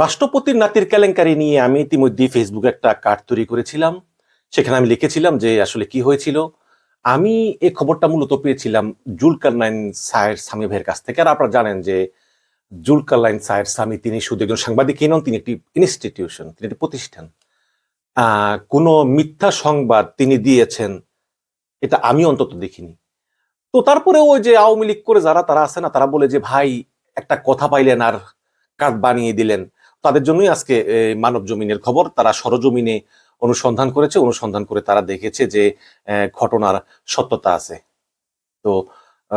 রাষ্ট্রপতির নাতির কেলেঙ্কারি নিয়ে আমি ইতিমধ্যে ফেসবুকে একটা কার্ড তৈরি করেছিলাম। সেখানে আমি লিখেছিলাম যে আসলে কি হয়েছিল। আমি এই খবরটা মূলত পেয়েছিলাম জুলকার নাইন সায়ের স্বামী ভাইয়ের কাছ থেকে। আর আপনারা জানেন যে জুলকার লাইন সায়ের স্বামী, তিনি শুধু একজন সাংবাদিকই নন, তিনি একটি ইনস্টিটিউশন তিনি একটি প্রতিষ্ঠান। কোনো মিথ্যা সংবাদ তিনি দিয়েছেন, এটা আমি অন্তত দেখিনি। তো তারপরে ওই যে আওয়ামী লীগ করে যারা, তারা আছে না, তারা বলে যে, ভাই, একটা কথা পাইলেন আর কার্ড বানিয়ে দিলেন। তাদের জন্যই আজকে মানব জমিনের খবর। তারা সরজমিনে অনুসন্ধান করেছে। অনুসন্ধান করে তারা দেখেছে যে ঘটনার সত্যতা আছে। তো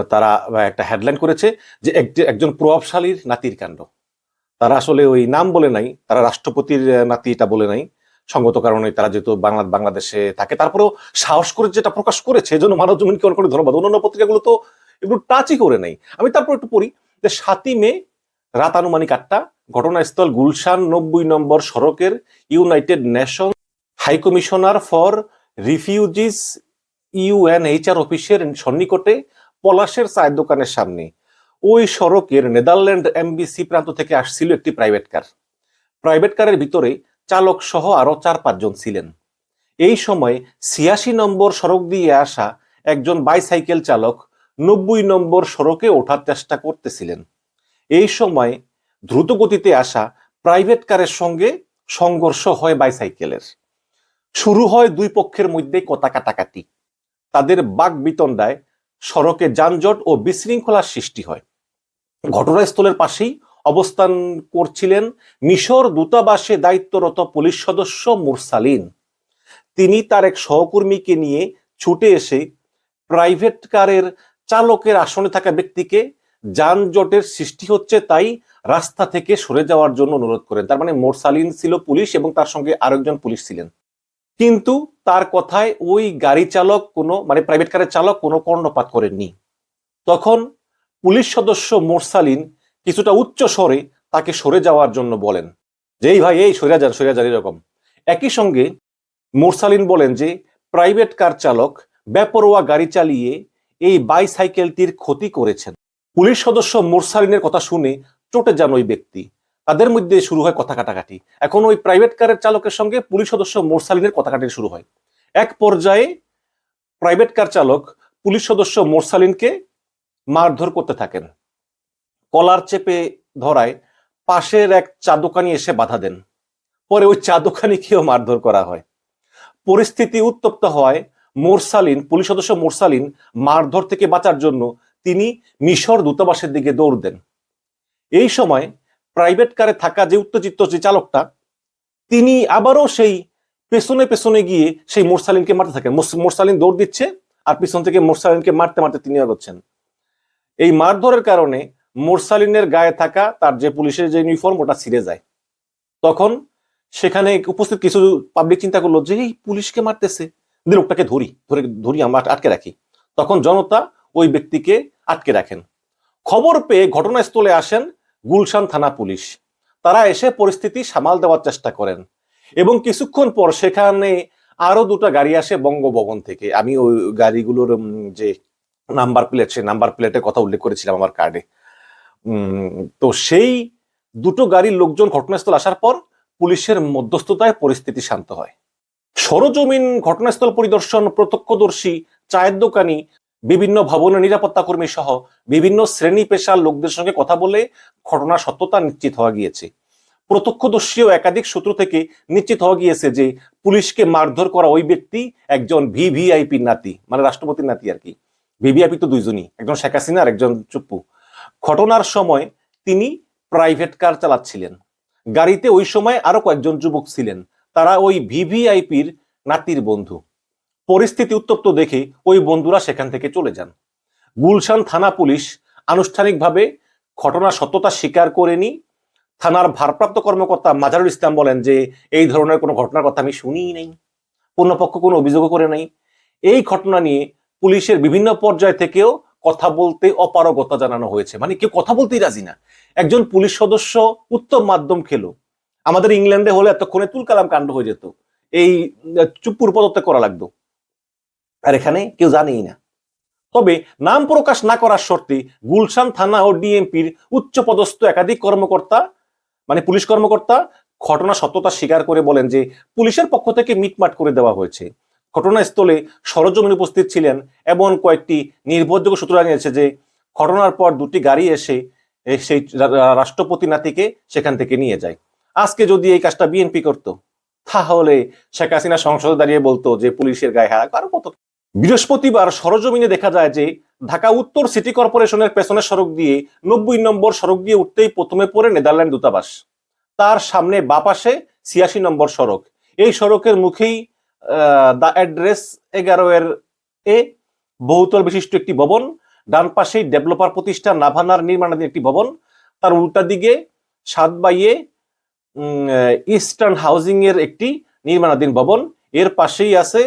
তারা একটা হেডলাইন করেছে যে এক- একজন প্রভাবশালীর নাতির কাণ্ড। তারা আসলে ওই নাম বলে নাই। তারা রাষ্ট্রপতির নাতি এটা বলে নাই। সঙ্গত কারণে তারা যেহেতু বাংলা, বাংলাদেশে থাকে, তারপরেও সাহস করে যেটা প্রকাশ করেছে, এজন্য মানব জমিনকে অনেক অনেক ধন্যবাদ। অন্যান্য পত্রিকাগুলো তো একটু টাচই করে নেই। আমি তারপর একটু পড়ি যে, সাতই মে রাত আনুমানিক আটটা ঘটনাস্থল গুলশান নব্বই নম্বর সড়কের United Nation High Commissioner for Refugees UNHR অফিসের সন্নিকটে পলাশের চায়ের দোকানের সামনে। ওই সড়কের নেদারল্যান্ড এমবিসি প্রান্ত থেকে আসছিল একটি প্রাইভেট কার। প্রাইভেট কারের ভিতরে চালক সহ আরও চার পাঁচজন ছিলেন। এই সময় ছিয়াশি নম্বর সড়ক দিয়ে আসা একজন বাইসাইকেল চালক নব্বই নম্বর সড়কে ওঠার চেষ্টা করতেছিলেন। এই সময় দ্রুত গতিতে আসা প্রাইভেট কারের সঙ্গে সংঘর্ষ হয় বাইসাইকেলের শুরু হয় দুই পক্ষের মধ্যে কথা কাটাকাটি তাদের বাক বিতণ্ডায় সড়কে যানজট ও বিশৃঙ্খলার সৃষ্টি হয়। ঘটনাস্থলের পাশেই অবস্থান করছিলেন মিশর দূতাবাসে দায়িত্বরত পুলিশ সদস্য মুরসালিন। তিনি তার এক সহকর্মীকে নিয়ে ছুটে এসে প্রাইভেট কারের চালকের আসনে থাকা ব্যক্তিকে যানজটের সৃষ্টি হচ্ছে তাই রাস্তা থেকে সরে যাওয়ার জন্য অনুরোধ করেন। তার মানে মোরসালিন ছিল পুলিশ এবং তার সঙ্গে আরেকজন পুলিশ ছিলেন। কিন্তু তার কথায় ওই গাড়ি চালক কোনো মানে প্রাইভেট কারের চালক কোনো কর্ণপাত করেননি। তখন পুলিশ সদস্য মোরসালিন কিছুটা উচ্চ স্বরে তাকে সরে যাওয়ার জন্য বলেন যে, এই ভাই, এই, সরে যান সরে যান, এরকম। একই সঙ্গে মোরসালিন বলেন যে প্রাইভেট কার চালক বেপরোয়া গাড়ি চালিয়ে এই বাইসাইকেলটির ক্ষতি করেছেন। পুলিশ সদস্য মোরসালিনের কথা শুনে চটে যান ওই ব্যক্তি। তাদের মধ্যে শুরু হয় কথা কাটাকাটি। এখন ওই প্রাইভেট কারের চালকের সঙ্গে পুলিশ সদস্য মোরসালিনের কথা শুরু হয়। এক পর্যায়ে প্রাইভেট কার চালক পুলিশ সদস্য মোরসালিনকে মারধর করতে থাকেন। কলার চেপে ধরায় পাশের এক চা দোকানি এসে বাধা দেন। পরে ওই চা দোকানিকেও মারধর করা হয়। পরিস্থিতি উত্তপ্ত হয় মোরসালিন, পুলিশ সদস্য মোরসালিন মারধর থেকে বাঁচার জন্য তিনি মিশর দূতাবাসের দিকে দৌড় দেন। এই সময় প্রাইভেট কারে থাকা যে উত্তেজিত যে চালকটা, তিনি আবারও সেই পেছনে পেছনে গিয়ে সেই মোরসালিনকে মারতে থাকেন। মোরসালিন দৌড় দিচ্ছে আর পিছন থেকে মোরসালিনকে মারতে মারতে তিনি এগোচ্ছেন এই মারধরের কারণে মোরসালিনের গায়ে থাকা তার যে পুলিশের যে ইউনিফর্ম ওটা ছিঁড়ে যায়। তখন সেখানে উপস্থিত কিছু পাবলিক চিন্তা করল যে, এই পুলিশকে মারতেছে। লোকটাকে ধরি, ধরে, ধরি, আমরা আটকে রাখি। তখন জনতা ওই ব্যক্তিকে আটকে রাখেন। খবর পেয়ে ঘটনাস্থলে আসেন গুলশান থানা পুলিশ। তারা এসে পরিস্থিতি সামাল দেওয়ার চেষ্টা করেন এবং কিছুক্ষণ পর সেখানে আরও দুটো গাড়ি আসে বঙ্গভবন থেকে। আমি ওই গাড়িগুলোর যে নাম্বার প্লেট, সেই নাম্বার প্লেটের কথা উল্লেখ করেছিলাম আমার কার্ডে। তো সেই দুটো গাড়ির লোকজন ঘটনাস্থল আসার পর পুলিশের মধ্যস্থতায় পরিস্থিতি শান্ত হয়। সরজমিন ঘটনাস্থল পরিদর্শন প্রত্যক্ষদর্শী চায়ের দোকানি বিভিন্ন ভবনের নিরাপত্তা কর্মী সহ বিভিন্ন শ্রেণি পেশার লোকদের সঙ্গে কথা বলে ঘটনার সত্যতা নিশ্চিত হওয়া গিয়েছে। প্রত্যক্ষদর্শী ও একাধিক সূত্র থেকে নিশ্চিত হওয়া গিয়েছে যে পুলিশকে মারধর করা ওই ব্যক্তি একজন ভিভিআইপির নাতি মানে রাষ্ট্রপতির নাতি আর কি। ভিভিআইপি তো দুইজনই, একজন শেখ হাসিনা আর একজন চুপ্পু। ঘটনার সময় তিনি প্রাইভেট কার চালাচ্ছিলেন। গাড়িতে ওই সময় আরও কয়েকজন যুবক ছিলেন। তারা ওই ভিভিআইপির নাতির বন্ধু। পরিস্থিতি উত্তপ্ত দেখে ওই বন্ধুরা সেখান থেকে চলে যান। গুলশান থানা পুলিশ আনুষ্ঠানিকভাবে ঘটনার সত্যতা স্বীকার করেনি। থানার ভারপ্রাপ্ত কর্মকর্তা মাজারুল ইসলাম বলেন যে, এই ধরনের কোনো ঘটনার কথা আমি শুনিই নাই, পূর্ণপক্ষ কোনো অভিযোগও করে নাই। এই ঘটনা নিয়ে পুলিশের বিভিন্ন পর্যায় থেকেও কথা বলতে অপারগতা জানানো হয়েছে। মানে কেউ কথা বলতেই রাজি না। একজন পুলিশ সদস্য উত্তম মাধ্যম খেলো। আমাদের ইংল্যান্ডে হলে এতক্ষণে তুলকালাম কাণ্ড হয়ে যেত। এই চুপুর পদত্যাগ করা লাগতো। আর এখানে কেউ জানেই না। তবে নাম প্রকাশ না করার শর্তে গুলশান থানা ও ডিএমপির উচ্চ পদস্থ একাধিক কর্মকর্তা মানে পুলিশ কর্মকর্তা ঘটনা সত্যতা স্বীকার করে বলেন যে পুলিশের পক্ষ থেকে মিটমাট করে দেওয়া হয়েছে। ঘটনাস্থলে সরজমিন উপস্থিত ছিলেন এমন কয়েকটি নির্ভরযোগ্য সূত্র জানিয়েছে যে ঘটনার পর দুটি গাড়ি এসে সেই রাষ্ট্রপতি নাতিকে সেখান থেকে নিয়ে যায়। আজকে যদি এই কাজটা বিএনপি করতো, তাহলে শেখ হাসিনা সংসদে দাঁড়িয়ে বলতো যে পুলিশের গায়ে হাত, আরও কত বৃহস্পতিবার সরজমিনে দেখা যায় যে ঢাকা উত্তর সিটি কর্পোরেশনের পেছনের সড়ক দিয়ে নব্বই নম্বর সড়ক দিয়ে উঠতেই প্রথমে পড়ে নেদারল্যান্ড দূতাবাস। তার সামনে বাপাশে ছিয়াশি নম্বর সড়ক। এই সড়কের মুখেই দ্য অ্যাড্রেস এগারো এর এ, বহুতল বিশিষ্ট একটি ভবন। ডান পাশেই ডেভেলপার প্রতিষ্ঠান নাভানার নির্মাণাধীন একটি ভবন। তার উল্টা দিকে সাত বাইয়ে ইস্টার্ন হাউজিং এর একটি নির্মাণাধীন ভবন। এর পাশেই আছে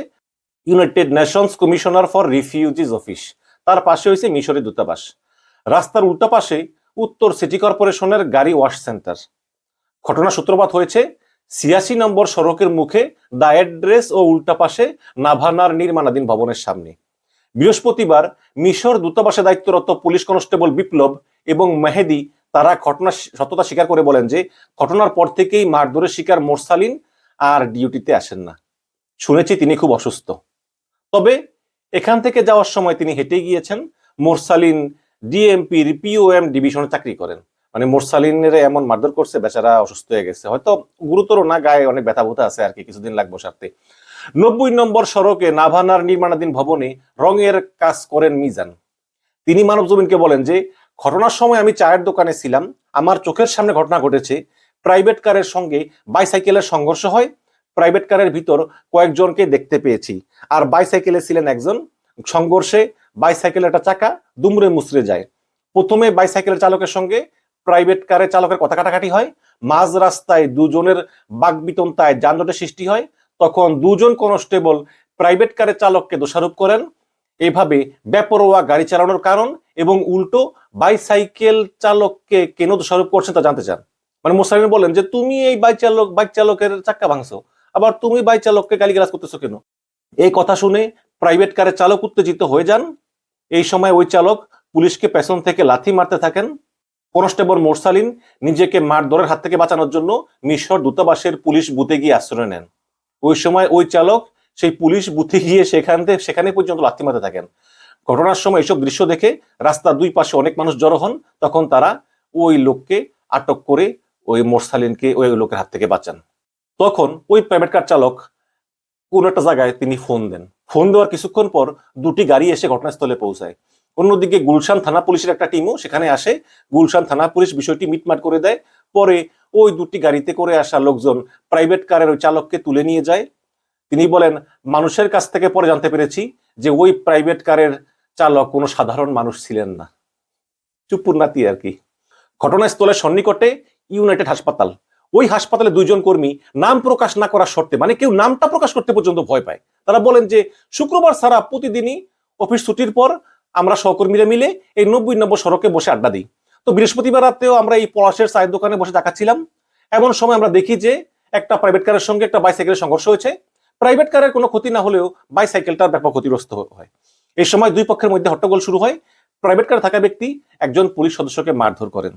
United Nations Commissioner for Refugees office তার পাশে হয়েছে মিশরের দূতাবাস। রাস্তার উল্টা পাশে উত্তর সিটি কর্পোরেশনের গাড়ি ওয়াশ সেন্টার। ঘটনা সূত্রপাত হয়েছে, ছিয়াশি নম্বর সড়কের মুখে দ্য অ্যাড্রেস ও উল্টা পাশে নাভানার নির্মাণাধীন ভবনের সামনে। বৃহস্পতিবার মিশর দূতাবাসে দায়িত্বরত পুলিশ কনস্টেবল বিপ্লব এবং মেহেদি তারা ঘটনা সত্যতা স্বীকার করে বলেন যে, ঘটনার পর থেকেই মারধরের শিকার মোরসালিন আর ডিউটিতে আসেন না। শুনেছি তিনি খুব অসুস্থ। তবে এখান থেকে যাওয়ার সময় তিনি হেঁটে গিয়েছেন। মোরসালিন ডিএমপির পিওএম ডিভিশনে চাকরি করেন। মানে মোরসালিনের এমন মারধর করছে, বেচারা অসুস্থ হয়ে গেছে। হয়তো গুরুতর না গায়ে অনেক ব্যথা ব্যথা আছে আর কি, কিছুদিন লাগবে সারতে। নব্বই নম্বর সড়কে নাভানার নির্মাণাধীন ভবনে রঙের কাজ করেন মিজান। তিনি মানব জমিনকে বলেন যে, ঘটনার সময় আমি চায়ের দোকানে ছিলাম। আমার চোখের সামনে ঘটনা ঘটেছে। প্রাইভেট কারের সঙ্গে বাইসাইকেলের সংঘর্ষ হয়। প্রাইভেট কারের ভিতর কয়েকজনকে দেখতে পেয়েছি। আর বাইসাইকেলে ছিলেন একজন সংঘর্ষে বাইসাইকেলের একটা চাকা দুমড়ে মুচড়ে যায়। প্রথমে বাইসাইকেলের চালকের সঙ্গে প্রাইভেট কারের চালকের কথা কাটাকাটি হয়। মাঝ রাস্তায় দুজনের বাগবিতন্তায় যানজটের সৃষ্টি হয়। তখন দুজন কনস্টেবল প্রাইভেট কারের চালককে দোষারোপ করেন। এভাবে বেপরোয়া গাড়ি চালানোর কারণ এবং উল্টো বাইসাইকেল চালককে কেন দোষারোপ করছেন তা জানতে চান। মানে মোসাইন বলেন যে, তুমি এই বাইক চালক বাইক চালকের চাক্কা ভাঙছো। আবার তুমি বাই চালককে গালিগালাজ করতেছো কেন? এই কথা শুনে প্রাইভেট কারের চালক উত্তেজিত হয়ে যান। এই সময় ওই চালক পুলিশকে পেছন থেকে লাথি মারতে থাকেন। কনস্টেবল মোরসালিন নিজেকে মারধরের হাত থেকে বাঁচানোর জন্য মিশর দূতাবাসের পুলিশ বুথে গিয়ে আশ্রয় নেন। ওই সময় ওই চালক সেই পুলিশ বুথে গিয়ে সেখান থেকে সেখানে পর্যন্ত লাথি মারতে থাকেন। ঘটনার সময় এসব দৃশ্য দেখে রাস্তার দুই পাশে অনেক মানুষ জড়ো হন। তখন তারা ওই লোককে আটক করে ওই মোরসালিনকে ওই লোকের হাত থেকে বাঁচান। তখন ওই প্রাইভেট কার চালক কোন একটা জায়গায় তিনি ফোন দেন। ফোন দেওয়ার কিছুক্ষণ পর দুটি গাড়ি এসে ঘটনাস্থলে পৌঁছায়। অন্যদিকে গুলশান থানা পুলিশের একটা টিমও সেখানে আসে। গুলশান থানা পুলিশ বিষয়টি মিটমাট করে দেয়। পরে ওই দুটি গাড়িতে করে আসা লোকজন প্রাইভেট কারের ওই চালককে তুলে নিয়ে যায়। তিনি বলেন, মানুষের কাছ থেকে পরে জানতে পেরেছি যে ওই প্রাইভেট কারের চালক কোনো সাধারণ মানুষ ছিলেন না। চুপুর নাতি আর কি। ঘটনাস্থলের সন্নিকটে ইউনাইটেড হাসপাতাল। ওই হাসপাতালে দুইজন কর্মী নাম প্রকাশ না করার শর্তে মানে কেউ নামটা প্রকাশ করতে পর্যন্ত ভয় পায়। তারা বলেন যে, শুক্রবার সারা প্রতিদিনই অফিস ছুটির পর আমরা সহকর্মীরা মিলে এই নব্বই নম্বর সড়কে বসে আড্ডা দিই। তো বৃহস্পতিবার রাতেও আমরা এই পলাশের চায়ের দোকানে বসে দেখাচ্ছিলাম এমন সময় আমরা দেখি যে, একটা প্রাইভেট কারের সঙ্গে একটা বাইসাইকেলের সংঘর্ষ হয়েছে। প্রাইভেট কারের কোনো ক্ষতি না হলেও বাইসাইকেলটার ব্যাপক ক্ষতিগ্রস্ত হয়। এই সময় দুই পক্ষের মধ্যে হট্টগোল শুরু হয়। প্রাইভেট কারে থাকা ব্যক্তি একজন পুলিশ সদস্যকে মারধর করেন।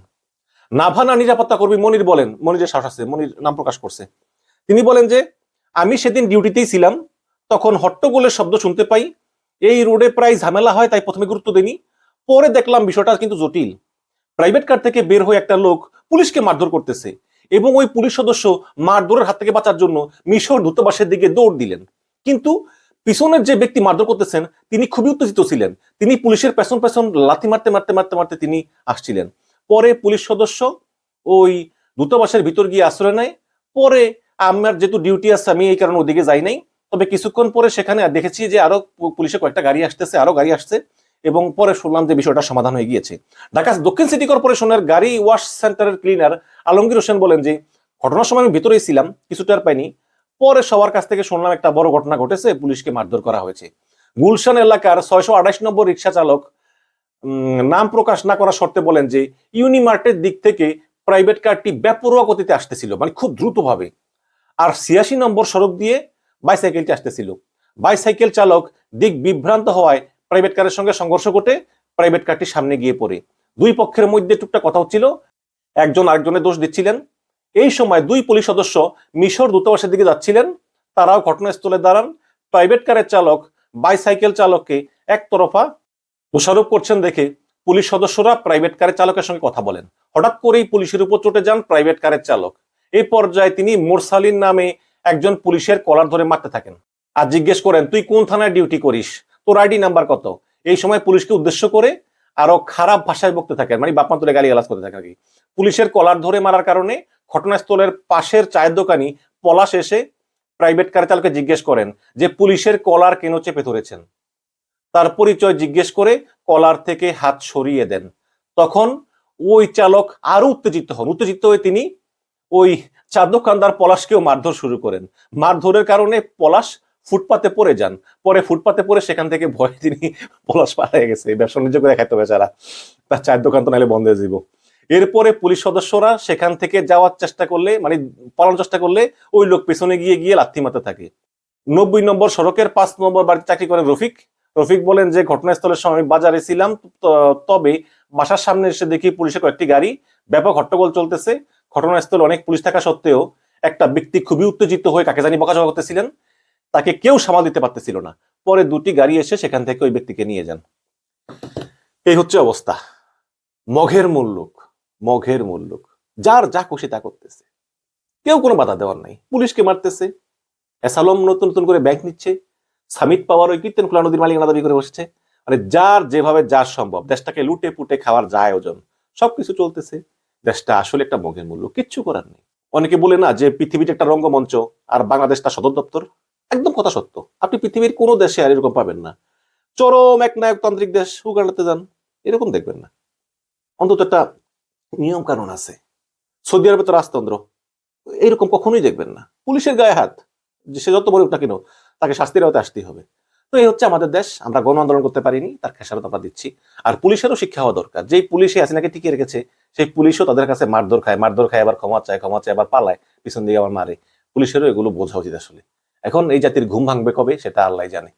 নাভানা নিরাপত্তা কর্মী মনির বলেন, মনিরের সাহস আছে, মনির নাম প্রকাশ করছে। তিনি বলেন যে, আমি সেদিন ডিউটিতেই ছিলাম, তখন হট্টগোলের শব্দ শুনতে পাই, এই রোডে প্রায় ঝামেলা হয়, তাই প্রথমে গুরুত্ব দেনি পরে দেখলাম বিষয়টা কিন্তু জটিল। প্রাইভেট কার থেকে বের হয়ে একটা লোক পুলিশকে মারধর করতেছে এবং ওই পুলিশ সদস্য মারধরের হাত থেকে বাঁচার জন্য মিশর দূতাবাসের দিকে দৌড় দিলেন। কিন্তু পিছনের যে ব্যক্তি মারধর করতেছেন, তিনি খুবই উত্তেজিত ছিলেন। তিনি পুলিশের পেছন পেছন লাথি মারতে মারতে মারতে মারতে তিনি আসছিলেন। পরে পুলিশ সদস্য ওই দূতাবাসের ভিতর গিয়ে আশ্রয় নেয়। পরে আমার যেহেতু ডিউটি আছে, আমি এই কারণে ওদিকে যাই নাই। তবে কিছুক্ষণ পরে সেখানে দেখেছি যে আরও পু- পুলিশের কয়েকটা গাড়ি আসতেছে, আরও গাড়ি আসছে এবং পরে শুনলাম যে বিষয়টা সমাধান হয়ে গিয়েছে। ঢাকা দক্ষিণ সিটি কর্পোরেশনের গাড়ি ওয়াশ সেন্টারের ক্লিনার আলমগীর হোসেন বলেন যে, ঘটনার সময় আমি ভিতরেই ছিলাম কিছু টের পাইনি। পরে সবার কাছ থেকে শুনলাম একটা বড় ঘটনা ঘটেছে, পুলিশকে মারধর করা হয়েছে। গুলশান এলাকার ছয়শো আঠাশ নম্বর রিক্সা চালক নাম প্রকাশ না করার শর্তে বলেন যে ইউনিমার্টের দিক থেকে প্রাইভেট কারটি বেপরোয়া গতিতে আসতেছিল মানে খুব দ্রুতভাবে। আর ছিয়াশি নম্বর সড়ক দিয়ে বাইসাইকেলটি আসতেছিল। বাইসাইকেল চালক দিক বিভ্রান্ত হওয়ায় প্রাইভেট কারের সঙ্গে সংঘর্ষ ঘটে, প্রাইভেট কারটি সামনে গিয়ে পড়ে। দুই পক্ষের মধ্যে টুকটা কথা হচ্ছিল, একজন আরেকজনের দোষ দিচ্ছিলেন। এই সময় দুই পুলিশ সদস্য মিশর দূতাবাসের দিকে যাচ্ছিলেন, তারাও ঘটনাস্থলে দাঁড়ান। প্রাইভেট কারের চালক, বাইসাইকেল চালককে একতরফা দোষারোপ করছেন দেখে পুলিশ সদস্যরা প্রাইভেট কারের চালকের সঙ্গে কথা বলেন। হঠাৎ করেই পুলিশের উপর চটে যান প্রাইভেট কারের চালক। এই পর্যায়ে তিনি মোরসালিন নামে একজন পুলিশের কলার ধরে মারতে থাকেন। আর জিজ্ঞেস করেন, তুই কোন থানায় ডিউটি করিস? তোর আইডি নাম্বার কত? এই সময় পুলিশকে উদ্দেশ্য করে আরও খারাপ ভাষায় বকতে থাকেন মানে বাপমা তুলে গালি গালাজ করতে থাকে আর কি। পুলিশের কলার ধরে মারার কারণে ঘটনাস্থলের পাশের চায়ের দোকানি পলাশ এসে প্রাইভেট কার চালকে জিজ্ঞেস করেন যে, পুলিশের কলার কেন চেপে ধরেছেন? তার পরিচয় জিজ্ঞেস করে কলার থেকে হাত সরিয়ে দেন। তখন ওই চালক আরও উত্তেজিত হন। উত্তেজিত হয়ে তিনি ওই চার দোকানদার পলাশকেও মারধর শুরু করেন। মারধরের কারণে পলাশ ফুটপাতে পড়ে যান। পরে ফুটপাতে পড়ে সেখান থেকে ভয়ে তিনি পলাশ পালিয়ে গেছে। ব্যবসা বাণিজ্য করে খাইতে বেচারা তার চায়ের দোকান তো নাহলে বন্ধ হয়ে যাব এরপরে পুলিশ সদস্যরা সেখান থেকে যাওয়ার চেষ্টা করলে মানে পালানোর চেষ্টা করলে ওই লোক পেছনে গিয়ে গিয়ে লাথি মারতে থাকে। নব্বই নম্বর সড়কের পাঁচ নম্বর বাড়িতে চাকরি করেন রফিক। রফিক বলেন যে ঘটনাস্থলের সময় বাজারে ছিলাম তবে বাসার সামনে এসে দেখি পুলিশের কয়েকটি গাড়ি, ব্যাপক হট্টগোল চলতেছে। ঘটনাস্থলে অনেক পুলিশ থাকা সত্ত্বেও একটা ব্যক্তি খুবই উত্তেজিত হয়ে কাকে জানি বকাঝকা করতেছিলেন। তাকে কেউ সামাল দিতে পারতেছিল না। পরে দুটি গাড়ি এসে সেখান থেকে ওই ব্যক্তিকে নিয়ে যান। এই হচ্ছে অবস্থা। মঘের মুল্লুক মঘের মুল্লুক। যার যা খুশি তা করতেছে। কেউ কোনো বাধা দেওয়ার নাই। পুলিশকে মারতেছে। অ্যাসালম নতুন নতুন করে ব্যাংক নিচ্ছে। সামিট পাওয়ার ওই কীর্তন খোলা নদীর মালিকানা দাবি করে বসেছে। মানে যার যেভাবে যার সম্ভব, দেশটাকে লুটে পুটে খাওয়ার যা আয়োজন, সবকিছু চলতেছে। দেশটা আসলে একটা মগের মূল্য, কিচ্ছু করার নেই। অনেকে বলে না যে পৃথিবীটা একটা রঙ্গমঞ্চ আর বাংলাদেশটা সদর দপ্তর। একদম কথা সত্য। আপনি পৃথিবীর কোনো দেশে আর এরকম পাবেন না। চরম এক নায়কতান্ত্রিক দেশ, উগান্ডাতে যান, এরকম দেখবেন না। অন্তত একটা নিয়ম কানুন আছে। সৌদি আরবে তো রাজতন্ত্র, এরকম কখনোই দেখবেন না। পুলিশের গায়ে হাত, যে সে যত বলুক না কেন তাকে শাস্তির আওতায় আসতেই হবে। তো এই হচ্ছে আমাদের দেশ, আমরা গণ আন্দোলন করতে পারিনি, তার খেসারত আমরা দিচ্ছি। আর পুলিশেরও শিক্ষা হওয়া দরকার। যেই পুলিশে আসিনাকে টিকিয়ে রেখেছে, সেই পুলিশও তাদের কাছে মারধর খায় মারধর খায়, আবার ক্ষমা চায় ক্ষমা চায়, আবার পালায়, পিছন দিকে আবার মারে। পুলিশেরও এগুলো বোঝা উচিত আসলে। এখন এই জাতির ঘুম ভাঙবে কবে, সেটা আল্লাহ জানে।